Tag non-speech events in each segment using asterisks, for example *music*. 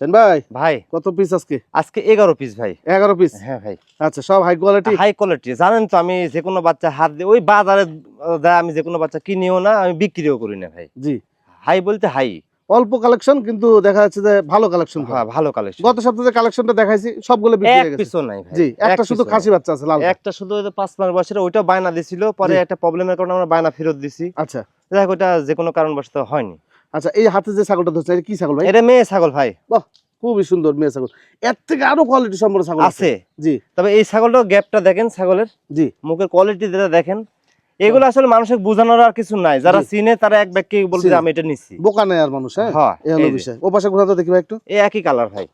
সেন ভাই ভাই। কত পিস আজকে? আজকে এগারো পিস ভাই। এগারো পিস হ্যাঁ ভাই। আচ্ছা সব হাই কোয়ালিটি হাই কোয়ালিটি জানেন তো আমি যে কোনো বাচ্চা হাত দিয়ে ওই বাজারে আমি যে কোনো বাচ্চা কিনিও না আমি বিক্রিও করি না ভাই। জি। হাই বলতে হাই অল্প কালেকশন কিন্তু দেখা যাচ্ছে যে ভালো কালেকশন হ্যাঁ। ভালো কালেকশন গত সপ্তাহে কালেকশনটা দেখাইছি সবগুলো বিক্রি হয়ে গেছে। পিসও নাই ভাই। জি একটা শুধু খাসি বাচ্চা আছে লাল একটা শুধু ওই পাঁচ মাস বয়সের ওইটাও বায়না দিছিল। পরে একটা প্রবলেমের কারণে আমরা বায়না ফেরত দিছি। আচ্ছা। দেখ ওটা যে কোনো কারণবশত হয়নি। আচ্ছা এই হাতে যে ছাগলটা ধরছে এটা কি ছাগল ভাই? এটা মেয়ে ছাগল ভাই। খুবই সুন্দর মেয়ে ছাগল। এর থেকে আরও কোয়ালিটি সম্পন্ন ছাগল আছে। জি। তবে এই ছাগলটাও গ্যাপটা দেখেন ছাগলের। জি। মুখের কোয়ালিটি যেটা দেখেন এগুলো আসলে মানুষের বোঝানোর আর কিছু নাই। যারা চিনে তারা এক ব্যক্তি বলছে যে আমি এটা নিচ্ছি বোকা নেই আর মানুষ হ্যাঁ? হ্যাঁ এই হলো বিষয়। ও পাশে ঘোরা তো দেখি ভাই একটু। এই একই কালার ভাই।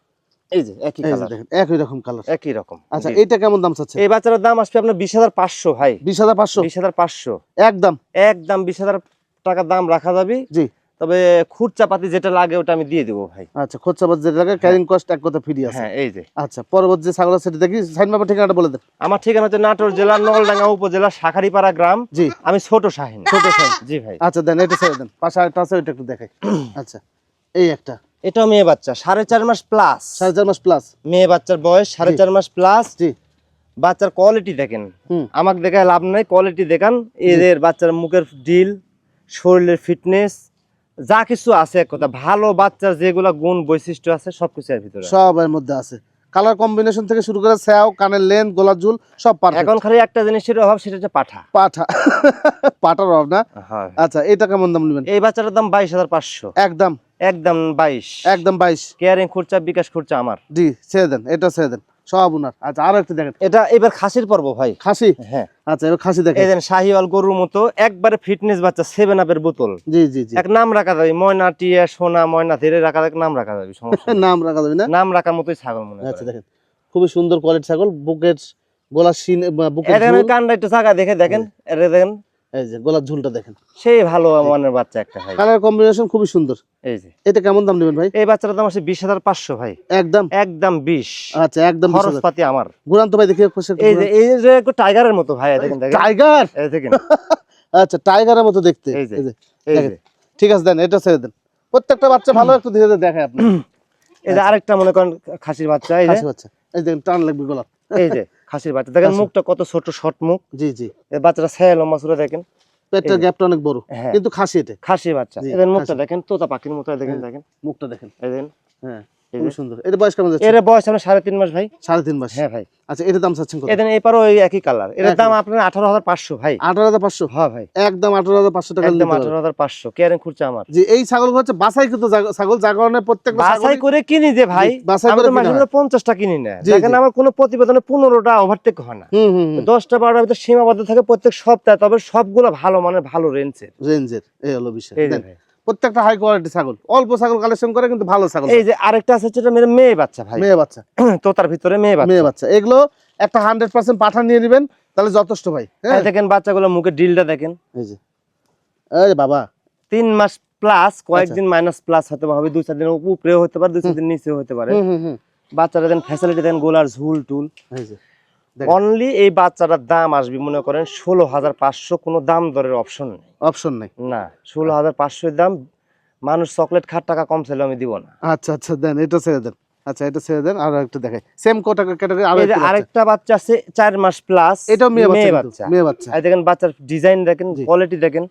এই যে একই কালার দেখেন একই রকম কালার একই রকম। আচ্ছা জি। এইটা কেমন দাম চাচ্ছে? এই বাচ্চাটার দাম আসবে আপনার বিশ হাজার পাঁচশো ভাই। বিশ হাজার পাঁচশো? বিশ হাজার পাঁচশো। একদম। একদম বিশ হাজার টাকা দাম রাখা যাবে। জি। তবে খুচরা পাতি যেটা লাগে ওটা আমি দিয়ে দেবো ভাই। আচ্ছা খরচা বাদ যেটা লাগে ক্যারিং কস্ট এক কথা ফ্রি আছে। হ্যাঁ এই যে। আচ্ছা পরবর্তী যে ছাগল সেটা দেখি সাইন বাবার ঠিকানাটা বলে দেন। আমার ঠিকানা হচ্ছে নাটোর জেলার নলডাঙ্গা উপজেলা শাখারিপাড়া গ্রাম। জি। আমি ছোট শাহিন। ছোট সাইজ জি ভাই। আচ্ছা দেন এটা ছেড়ে দেন। পাশে আরেকটা আছে ওইটা একটু দেখাই। আচ্ছা এই একটা। এটাও মেয়ে বাচ্চা সাড়ে চার মাস প্লাস সাড়ে চার মাস প্লাস মেয়ে বাচ্চার বয়স সাড়ে চার মাস প্লাস জি। বাচ্চার কোয়ালিটি দেখেন। আমাকে দেখায় লাভ নাই কোয়ালিটি দেখান। এদের বাচ্চার মুখের ডিল শরীরের ফিটনেস যা কিছু আছে এক কথা ভালো বাচ্চার যেগুলা গুণ বৈশিষ্ট্য আছে সবকিছু এর ভিতরে। এর মধ্যে আছে। কালার কম্বিনেশন থেকে শুরু করে স্যাও কানের লেন গোলাপ জুল সব পারফেক্ট এখন খালি একটা জিনিসের অভাব সেটা হচ্ছে পাঠা। পাঠা। *laughs* পাঠার অভাব না? আচ্ছা এটা কেমন দাম নেবেন? এই বাচ্চাটার দাম বাইশ হাজার পাঁচশো। একদম। একদম বাইশ। একদম বাইশ। কেয়ারিং খরচা বিকাশ খরচা আমার। জি ছেড়ে দেন এটা ছেড়ে দেন। সব উনার আচ্ছা আরও একটু দেখেন। এটা এবার খাসির পর্ব ভাই। খাসি? হ্যাঁ। আচ্ছা এবার খাসি দেখেন। এই শাহিওয়াল গরুর মতো একবারে ফিটনেস বাচ্চা সেভেন আপের বোতল। জি জি জি। এক নাম রাখা যাবে ময়না টিয়া সোনা ময়না ধীরে রাখা যাবে নাম রাখা যাবে সমস্যা *laughs* নাম রাখা যাবে না? নাম রাখার মতোই ছাগল মনে আচ্ছা দেখেন। খুবই সুন্দর কোয়ালিটি ছাগল বুকের সিন বুকের এটা একটু চাকা দেখে দেখেন এটা দেখেন। এই যে গলার ঝুলটা দেখেন। সেই ভালো মানের বাচ্চা একটা ভাই। কালার কম্বিনেশন খুবই সুন্দর। এই যে। এটা কেমন দাম নেবেন ভাই? এই বাচ্চাটার দাম আছে বিশ হাজার পাঁচশো ভাই। একদম? একদম বিশ। আচ্ছা একদম খরচ পাতি আমার। ঘুরান তো ভাই দেখি এই যে এই যে একটু টাইগারের মতো ভাই দেখেন দেখেন। টাইগার? এই দেখেন। *laughs* আচ্ছা টাইগারের মতো দেখতে। এই যে, এই যে, ঠিক আছে দেন এটা ছেড়ে দেন। প্রত্যেকটা বাচ্চা ভালো একটু ধীরে ধীরে দেখায় আপনি এই যে আরেকটা মনে করেন খাসির বাচ্চা এই যে। বাচ্চা। এই দেখেন টান লাগবে গলা এই যে। *laughs* খাসির বাচ্চা। দেখেন। মুখটা কত ছোট শর্ট মুখ। জি জি। বাচ্চাটা ছায়া লম্বা দেখেন। পেটের গ্যাপটা অনেক বড়। হ্যাঁ। কিন্তু খাসি এটা। খাসি বাচ্চা। দেখেন এদের মুখটা দেখেন তোতা পাখির মতো দেখেন হ্যাঁ। দেখেন। মুখটা দেখেন। দেখেন। হ্যাঁ। এই খুবই যে। সুন্দর। এটা বয়স কেমন যাচ্ছে? এর বয়স আমরা সাড়ে তিন মাস ভাই। সাড়ে তিন মাস? হ্যাঁ ভাই। আচ্ছা এটার দাম চাচ্ছেন কত? এদের এপারও ওই একই কালার। এটার দাম আপনার আঠারো হাজার পাঁচশো ভাই। আঠারো হাজার পাঁচশো? হ্যাঁ ভাই। একদম আঠারো হাজার পাঁচশো টাকা একদম আঠারো হাজার পাঁচশো। কেয়ারেন খুঁজছে আমার? জি এই ছাগল হচ্ছে বাসাই কিন্তু ছাগল যার কারণে প্রত্যেকটা বাছাই করে কিনি যে ভাই। জি, করে তো মাসে পঞ্চাশটা কিনি না। দেখেন আমার কোনো প্রতিবেদনে পনেরোটা ওভারটেক হয় না। দশটা বারোটার ভিতরে সীমাবদ্ধ থাকে প্রত্যেক সপ্তাহে তবে সবগুলো ভালো মানে ভালো রেঞ্জের রেঞ্জের এই হলো বিষয়। প্রত্যেকটা হাই কোয়ালিটি ছাগল। অল্প ছাগল কালেকশন করে কিন্তু ভালো ছাগল। এই যে আরেকটা আছে মেরে মেয়ে বাচ্চা ভাই। মেয়ে বাচ্চা। *clears throat* তোতার ভিতরে মেয়ে বাচ্চা। মেয়ে বাচ্চা। এগুলো একটা হান্ড্রেড পার্সেন্ট পাঠা নিয়ে নেবেন তাহলে যথেষ্ট ভাই। হ্যাঁ। দেখেন বাচ্চাগুলো মুখে ডিলটা দেখেন। এই যে। আরে বাবা। তিন মাস প্লাস আচ্ছা। কয়েকদিন মাইনাস প্লাস হতে হবে দুই চার দিন উপরেও হতে পারে দুই চার দিন নিচেও হতে পারে। বাচ্চারা দেন ফ্যাসিলিটি দেন গোলার ঝুল টুল। এই যে। অনলি এই বাচ্চাটার দাম আসবে মনে করেন ষোলো হাজার পাঁচশো কোনো দাম দরের অপশন নেই। অপশন নাই। না ষোলো হাজার পাঁচশোর দাম মানুষ চকলেট খাট টাকা কম চাইলে আমি দিব না। আচ্ছা আচ্ছা দেন এটা ছেড়ে দেন। আচ্ছা এটা ছেড়ে দেন আর একটু দেখাই। সেম কোটা ক্যাটাগরি আর আরেকটা বাচ্চা আছে মাস প্লাস এটাও মেয়ে বাচ্চা মেয়ে বাচ্চা। এই দেখেন বাচ্চার ডিজাইন দেখেন কোয়ালিটি দেখেন।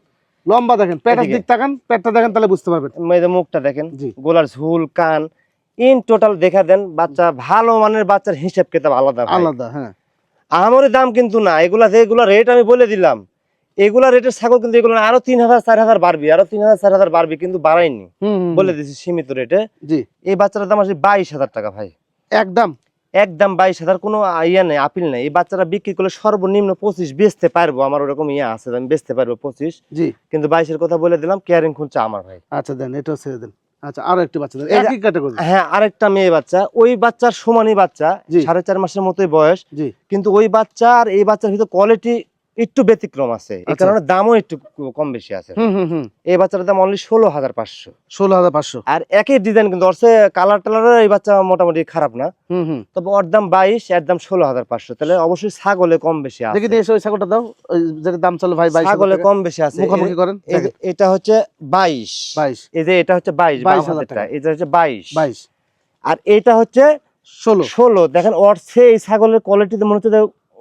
লম্বা দেখেন পেটের দিক তাকান পেটটা দেখেন তাহলে বুঝতে পারবেন। মেয়েদের মুখটা দেখেন গোলার ঝুল কান ইন টোটাল দেখা দেন বাচ্চা ভালো মানের বাচ্চার হিসাব কিতাব আলাদা আলাদা হ্যাঁ। আমারই দাম কিন্তু না এগুলা যেগুলা রেট আমি বলে দিলাম এগুলা রেটের ছাগল কিন্তু এগুলো আরও তিন হাজার চার হাজার বাড়বি আরও তিন হাজার চার হাজার বাড়বি কিন্তু বাড়াইনি। বলে। দিছি সীমিত রেটে জি। এই বাচ্চাটার দাম আসে বাইশ হাজার টাকা ভাই। একদম। একদম বাইশ হাজার কোনো ইয়ে নেই আপিল নেই। এই বাচ্চারা বিক্রি করলে সর্বনিম্ন পঁচিশ বেচতে পারব আমার ওরকম ইয়ে আছে আমি বেচতে পারব পঁচিশ। জি। কিন্তু বাইশের কথা বলে দিলাম কেয়ারিং খুঁজছে আমার ভাই। আচ্ছা দেন এটাও ছেড়ে দেন। আচ্ছা আর একটা বাচ্চা একই ক্যাটাগরি হ্যাঁ আরেকটা মেয়ে বাচ্চা। ওই বাচ্চার সমানই বাচ্চা। সাড়ে চার মাসের মতোই বয়স। কিন্তু ওই বাচ্চা আর এই বাচ্চার ভিতরে কোয়ালিটি একটু ব্যতিক্রম আছে। এই আচ্ছা। কারণে দামও একটু কম বেশি আছে। এই বাচ্চার দাম অনলি ষোলো হাজার পাঁচশো। ষোলো হাজার পাঁচশো। আর একই ডিজাইন কিন্তু ওর কালার টালার এই বাচ্চা মোটামুটি খারাপ না। তবে ওর দাম বাইশ এর দাম ষোলো হাজার পাঁচশো। তাহলে অবশ্যই ছাগলে কম বেশি আছে। ওই ছাগলটা দাও। যেটা দাম চলো ভাই ছাগলে কম বেশি আছে। মুখামুখি করেন। এটা হচ্ছে বাইশ। বাইশ। এই যে এটা হচ্ছে বাইশ বাইশ 22,000 হাতেরটা, টাকা। এটা হচ্ছে বাইশ। বাইশ। আর এটা হচ্ছে ষোলো। ষোলো। দেখেন ওর সেই ছাগলের কোয়ালিটিতে মনে হচ্ছে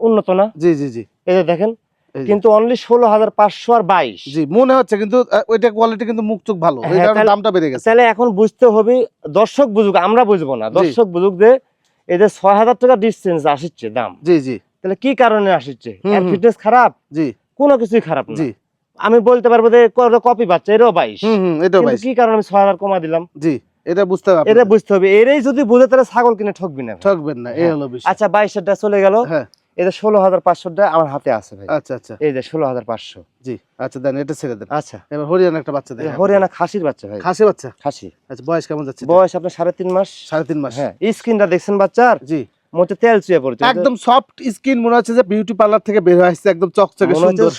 উন্নত না? জি জি জি। এই যে দেখেন কিন্তু অনলি ষোলো হাজার পাঁচশো আর বাইশ। জি মনে হচ্ছে কিন্তু ওইটা কোয়ালিটি কিন্তু মুখ চোখ ভালো। হ্যাঁ, দামটা বেড়ে গেছে। তাহলে এখন বুঝতে হবে দর্শক বুঝুক আমরা বুঝব না। দর্শক বুঝুক যে এই যে ছয় হাজার টাকা ডিস্টেন্স আসছে দাম। জি জি। তাহলে কি কারণে আসছে এর ফিটনেস খারাপ? জি। কোনো কিছুই খারাপ না। জি। আমি বলতে পারব যে কপি বাচ্চা এরও বাইশ। এটাও ভাই কি কারণে আমি ছয় হাজার কমা দিলাম? জি এটা বুঝতে হবে এটা বুঝতে হবে। এরাই যদি বুঝে তাহলে ছাগল কিনে ঠকবি না। ঠকবেন না এই হ্যাঁ। হলো বিষয়। আচ্ছা বাইশেরটা চলে গেল। হ্যাঁ। এটা ষোলো হাজার পাঁচশোটা আমার হাতে আছে ভাই। আচ্ছা আচ্ছা। এই যে ষোলো হাজার পাঁচশো। জি আচ্ছা দেন এটা ছেড়ে দেন। আচ্ছা। এবার হরিয়ানা একটা বাচ্চা হরিয়ানা খাসির বাচ্চা ভাই। খাসি বাচ্চা? খাসি। আচ্ছা বয়স কেমন যাচ্ছে? বয়স আপনার সাড়ে তিন মাস। সাড়ে তিন মাস। হ্যাঁ স্কিনটা দেখছেন বাচ্চার? জি। মোটে তেল চুয়ে পড়ছে। একদম সফট স্কিন মনে হচ্ছে যে বিউটি পার্লার থেকে বের হয়ে আসছে একদম চকচকে সুন্দর।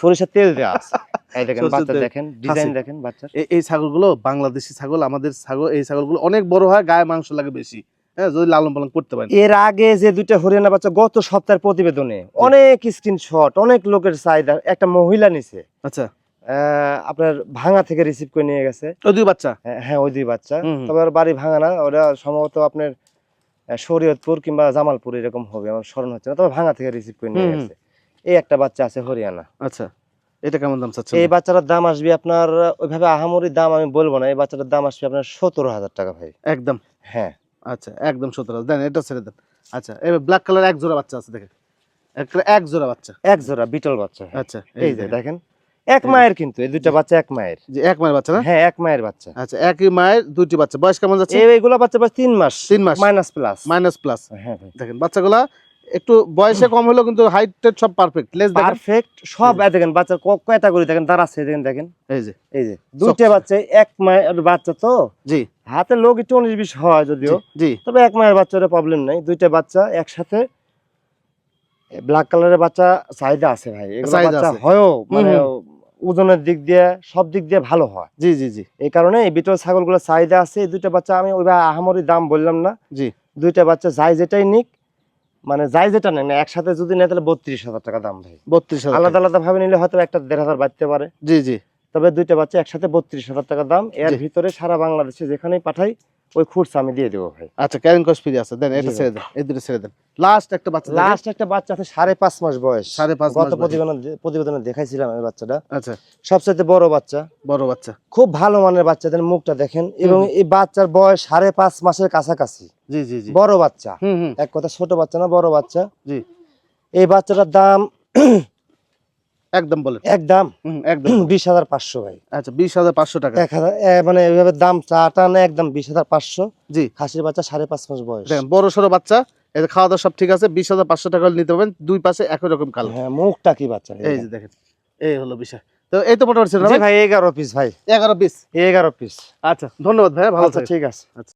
সরিষার তেল দেওয়া আছে। *laughs* এই দেখেন বাচ্চা দেখেন ডিজাইন দেখেন বাচ্চার। এই- এই ছাগলগুলো বাংলাদেশি ছাগল আমাদের ছাগল এই ছাগলগুলো অনেক বড় হয় গায়ে মাংস লাগে বেশি। হ্যাঁ যদি লালন পালন করতে পারেন। এর আগে যে দুইটা হরিয়ানা বাচ্চা গত সপ্তাহের প্রতিবেদনে অনেক স্ক্রিনশট অনেক লোকের চাহিদা একটা মহিলা নিছে। আচ্ছা। আপনার ভাঙা থেকে রিসিভ করে নিয়ে গেছে। ওই দুই বাচ্চা? হ্যাঁ, হ্যাঁ ওই দুই বাচ্চা। তবে বাড়ি ভাঙা না ওরা সম্ভবত আপনার শরীয়তপুর কিংবা জামালপুর এরকম হবে আমার স্মরণ হচ্ছে না। তবে ভাঙা থেকে রিসিভ করে নিয়ে। গেছে। এই একটা বাচ্চা আছে হরিয়ানা। আচ্ছা এটা কেমন দাম চাচ্ছেন? এই বাচ্চাটার দাম আসবে আপনার ওইভাবে আহামরি দাম আমি বলব না এই বাচ্চাটার দাম আসবে আপনার সতেরো হাজার টাকা ভাই। একদম। হ্যাঁ। আচ্ছা একদম সতেরো দেন এটা ছেড়ে দেন। আচ্ছা এবার ব্ল্যাক কালার এক জোড়া বাচ্চা আছে দেখেন। এক জোড়া বাচ্চা। এক জোড়া বিটল বাচ্চা। আচ্ছা এই যে দেখেন। এক মায়ের কিন্তু এই দুইটা বাচ্চা এক মায়ের। যে এক মায়ের বাচ্চা না? হ্যাঁ এক মায়ের বাচ্চা। আচ্ছা একই মায়ের দুইটি বাচ্চা। বয়স কেমন যাচ্ছে? এই এইগুলা বাচ্চা বয়স তিন মাস। তিন মাস। Minus plus. Minus plus. হ্যাঁ দেখেন বাচ্চাগুলা একটু বয়সে কম হলেও কিন্তু হাইট টেট সব পারফেক্ট লেস দেখেন। পারফেক্ট সব দেখেন বাচ্চার ক্যাটাগরি দেখেন দাঁড়াচ্ছে দেখেন দেখেন। এই যে। এই যে দুইটা বাচ্চা এক মায়ের বাচ্চা তো? জি। হাতে লোক একটু উনিশ বিশ হয় যদিও। জি, তবে এক মায়ের বাচ্চার প্রবলেম নাই দুইটা বাচ্চা একসাথে ব্ল্যাক কালারের বাচ্চা চাহিদা আছে ভাই। বাচ্চা হয়ও মানে ওজনের দিক দিয়ে সব দিক দিয়ে ভালো হয়। জি জি জি। এই কারণে এই বিটল ছাগলগুলো চাহিদা আছে এই দুইটা বাচ্চা আমি ওইভাবে আহামরি দাম বললাম না। জি। দুইটা বাচ্চা যাই যেটাই নিক মানে যাই যেটা নেয় না একসাথে যদি নেয় তাহলে বত্রিশ হাজার টাকা দাম ভাই। বত্রিশ হাজার আলাদা আলাদা ভাবে নিলে হয়তো একটা দেড় হাজার বাড়তে পারে। জি জি। তবে দুইটা বাচ্চা একসাথে বত্রিশ হাজার টাকা দাম। এর ভিতরে সারা বাংলাদেশে যেখানেই পাঠাই ওই খুরসা আমি দিয়ে দেবো ভাই। আচ্ছা ক্যারিং কস্ট ফ্রি আছে। দেন এটা ছেড়ে দেন এই দুটো ছেড়ে দেন। লাস্ট একটা বাচ্চা লাস্ট একটা বাচ্চা আছে সাড়ে পাঁচ মাস বয়স। সাড়ে পাঁচ মাস গত। প্রতিবেদন প্রতিবেদনে দেখাইছিলাম এই বাচ্চাটা। আচ্ছা। সবচেয়ে বড় বাচ্চা। বড় বাচ্চা। খুব ভালো মানের বাচ্চাদের মুখটা দেখেন। এবং এই বাচ্চার বয়স সাড়ে পাঁচ মাসের কাছাকাছি। জি জি জি। বড় বাচ্চা। এক কথা ছোট বাচ্চা না বড় বাচ্চা। জি। এই বাচ্চাটার দাম একদম বলেন। একদম। একদম। বিশ হাজার পাঁচশো ভাই। আচ্ছা বিশ হাজার পাঁচশো টাকা। এক হাজার মানে এইভাবে দাম চাটা না একদম বিশ হাজার পাঁচশো। জি। খাসির বাচ্চা সাড়ে পাঁচ মাস বয়স। দেখেন বড় সড়ো বাচ্চা এটা খাওয়া দাওয়া সব ঠিক আছে বিশ হাজার পাঁচশো টাকা নিতে পারবেন দুই পাশে একই রকম কালো। হ্যাঁ মুখটা কি বাচ্চা এই যে দেখেন এই হলো বিষয়। তো এই তো মোটামুটি ভাই? ভাই এগারো পিস ভাই। এগারো বিশ এগারো পিস। আচ্ছা ধন্যবাদ ভাই ভালো আচ্ছা ঠিক আছে।